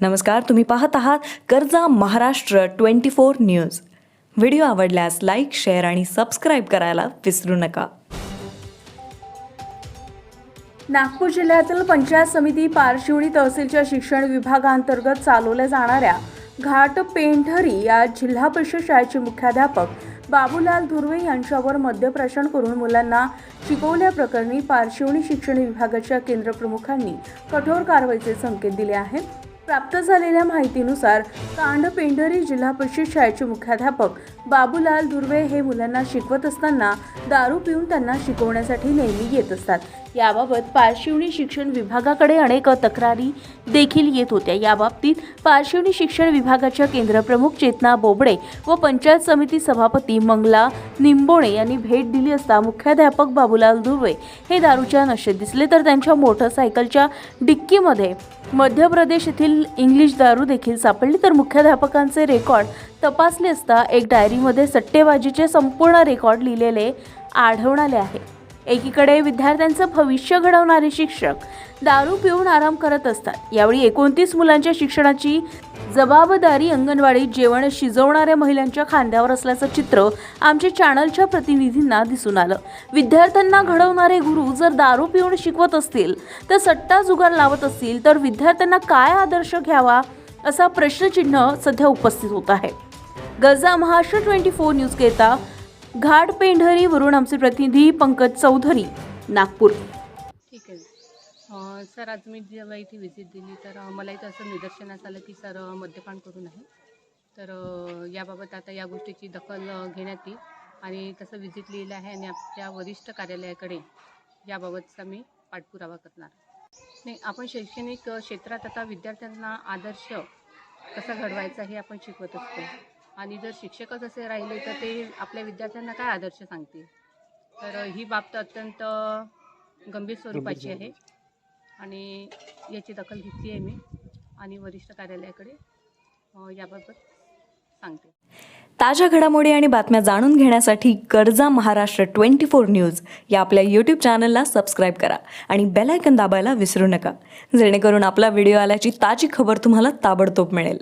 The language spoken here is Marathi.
नमस्कार तुम्ही पाहत आहात कर्जा Maharashtra twenty four news. Video आवडल्यास लाईक शेअर आणि सबस्क्राईब करायला विसरू नका. नागपूर जिल्ह्यातील पंचायत समिती पारशिवणी तहसीलच्या शिक्षण विभागांतर्गत चालवल्या जाणाऱ्या घाट पेंढरी या जिल्हा परिषद शाळेचे मुख्याध्यापक बाबूलाल धुर्वे यांच्यावर मद्यप्राशन करून मुलांना शिकवल्याप्रकरणी पारशिवणी शिक्षण विभागाच्या केंद्रप्रमुखांनी कठोर कारवाईचे संकेत दिले आहेत. प्राप्त झालेल्या माहितीनुसार कांड पेंढरी जिल्हा परिषद शाळेचे मुख्याध्यापक बाबूलाल धुर्वे हे मुलांना शिकवत असताना दारू पिऊन त्यांना शिकवण्यासाठी नेहमी येत असतात. याबाबत पारशिवणी शिक्षण विभागाकडे अनेक तक्रारी देखील येत होत्या. याबाबतीत पारशिवणी शिक्षण विभागाच्या केंद्रप्रमुख चेतना बोबडे व पंचायत समिती सभापती मंगला निंबोणे यांनी भेट दिली असता मुख्याध्यापक बाबूलाल दुर्वे हे दारूच्या नशेत दिसले तर त्यांच्या मोटरसायकलच्या डिक्कीमध्ये मध्य प्रदेश येथील इंग्लिश दारू देखील सापडली. तर मुख्याध्यापकांचे रेकॉर्ड तपासले असता एक डायरीमध्ये सट्टेबाजीचे संपूर्ण रेकॉर्ड लिहिलेले आढळून आले आहे. एकीकडे विद्यार्थ्यांचं भविष्य घडवणारे शिक्षक दारू पिऊन आराम करत असतात. यावेळी एकोणतीस मुलांच्या शिक्षणाची जबाबदारी अंगणवाडीत जेवण शिजवणाऱ्या महिलांच्या खांद्यावर असल्याचं चित्र आमच्या चॅनलच्या प्रतिनिधींना दिसून आलं. विद्यार्थ्यांना घडवणारे गुरु जर दारू पिऊन शिकवत असतील तर सट्टा जुगार लावत असतील तर विद्यार्थ्यांना काय आदर्श घ्यावा असा प्रश्नचिन्ह सध्या उपस्थित होत आहे. गजा महाराष्ट्र ट्वेंटी फोर न्यूज घेता घाटपेंढरीवरून आमचे प्रतिनिधी पंकज चौधरी नागपूर. ठीक आहे. सर आज मी जेव्हा इथे व्हिजिट दिली तर मला इथं असं निदर्शनास आलं की सर मद्यपान करून आहे तर याबाबत आता या गोष्टीची दखल घेण्यात येईल. आणि तसं व्हिजिट लिहिलं आहे आणि आपल्या वरिष्ठ कार्यालयाकडे याबाबतचा मी पाठपुरावा करणार. नाही आपण शैक्षणिक क्षेत्रात आता विद्यार्थ्यांना आदर्श कसा घडवायचा हे आपण शिकवत असतो. आणि जर शिक्षकच असे राहिले तर ते आपल्या विद्यार्थ्यांना काय आदर्श सांगतील? तर ही बाब अत्यंत गंभीर स्वरूपाची आहे. आणि याची दखल घेतली आहे मी. आणि वरिष्ठ कार्यालयाकडे याबाबत सांगते. ताज्या घडामोडी आणि बातम्या जाणून घेण्यासाठी कर्जा महाराष्ट्र ट्वेंटी फोर न्यूज या आपल्या यूट्यूब चॅनलला सबस्क्राईब करा आणि बेल आयकन दाबायला विसरू नका. जेणेकरून आपला व्हिडिओ आल्याची ताजी खबर तुम्हाला ताबडतोब मिळेल.